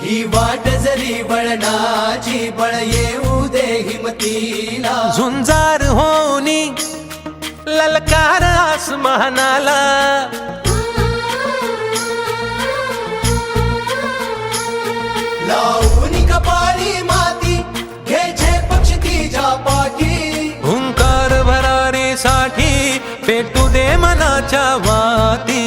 ही वाट जरी बळणाची बळ येऊ दे हिमतीला. झुंजार होनी ललकार आसमानाला. लावून कपाळी माती घे झे पक्ष तिच्या पाठी. हुंकार भरारी साठी पेटू दे मनाच्या वाती.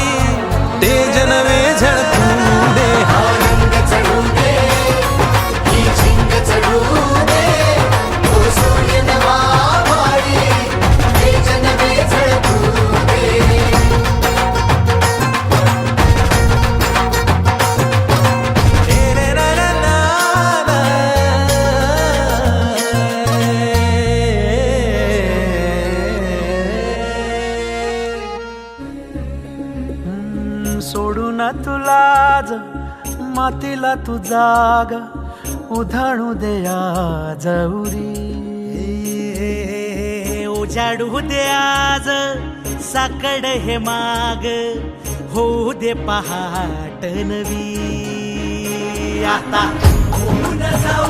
मातीला तू जाग उधाणू दे आज उजाडू दे आज साकड हे माग होऊ दे पहाट नवी. आता जाऊ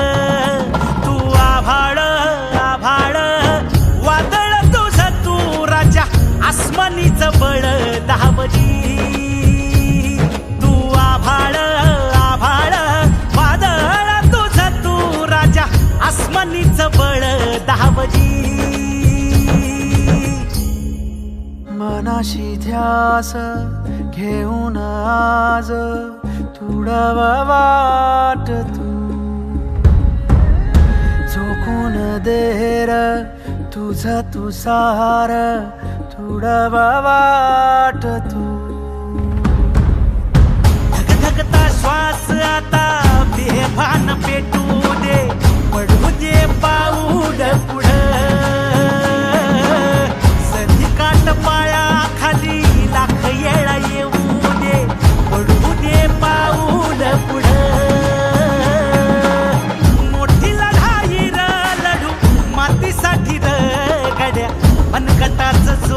मनाशी ध्यास घेऊन आज तुडवा वाट तू. झोकून देर तुझ तुसार तुडवा वाट तू. धगधगता श्वास आता बेभान पेटू दे. पडू दे पाऊल पुढे.